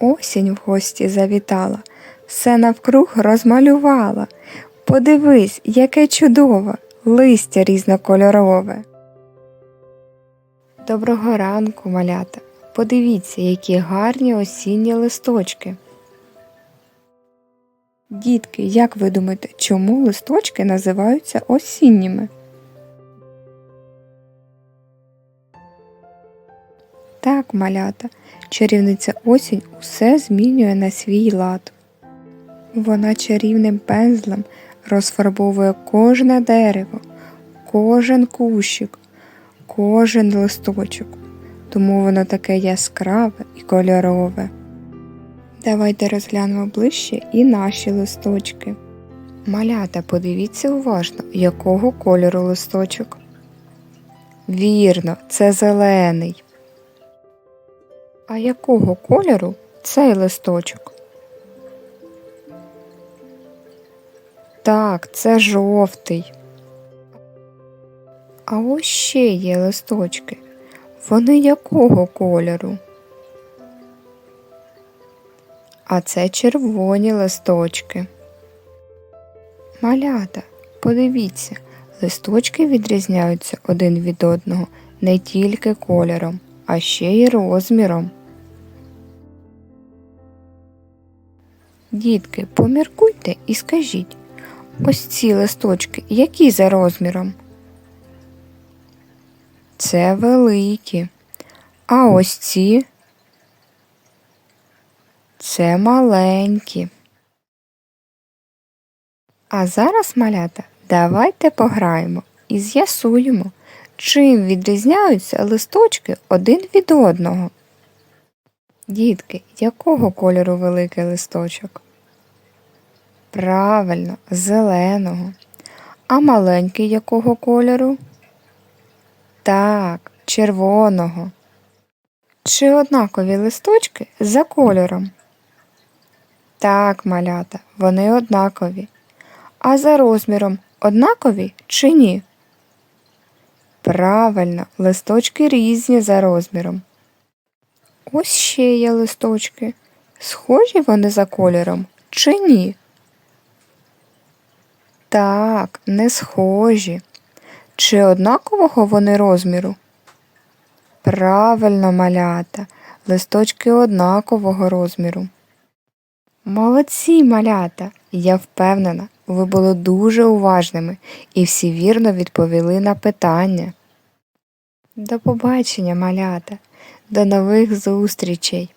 осінь в гості завітала, все навкруг розмалювала. Подивись, яке чудове, листя різнокольорове. Доброго ранку, малята. Подивіться, які гарні осінні листочки. Дітки, як ви думаєте, чому листочки називаються осінніми? Так, малята, чарівниця осінь усе змінює на свій лад. Вона чарівним пензлем розфарбовує кожне дерево, кожен кущик, кожен листочок, тому воно таке яскраве і кольорове. Давайте розглянемо ближче і наші листочки. Малята, подивіться уважно, якого кольору листочок. Вірно, це зелений. А якого кольору цей листочок? Так, це жовтий. А ось ще є листочки. Вони якого кольору? А це червоні листочки. Малята, подивіться, листочки відрізняються один від одного не тільки кольором, а ще й розміром. Дітки, поміркуйте і скажіть, ось ці листочки які за розміром? Це великі. А ось ці це маленькі. А зараз, малята, давайте пограємо і з'ясуємо, чим відрізняються листочки один від одного. Дітки, якого кольору великий листочок? Правильно, зеленого. А маленький якого кольору? Так, червоного. Чи однакові листочки за кольором? Так, малята, вони однакові. А за розміром однакові чи ні? Правильно, листочки різні за розміром. Ось ще є листочки. Схожі вони за кольором чи ні? Так, не схожі. Чи однакового вони розміру? Правильно, малята, листочки однакового розміру. Молодці малята! Я впевнена, ви були дуже уважними і всі вірно відповіли на питання. До побачення, малята, до нових зустрічей!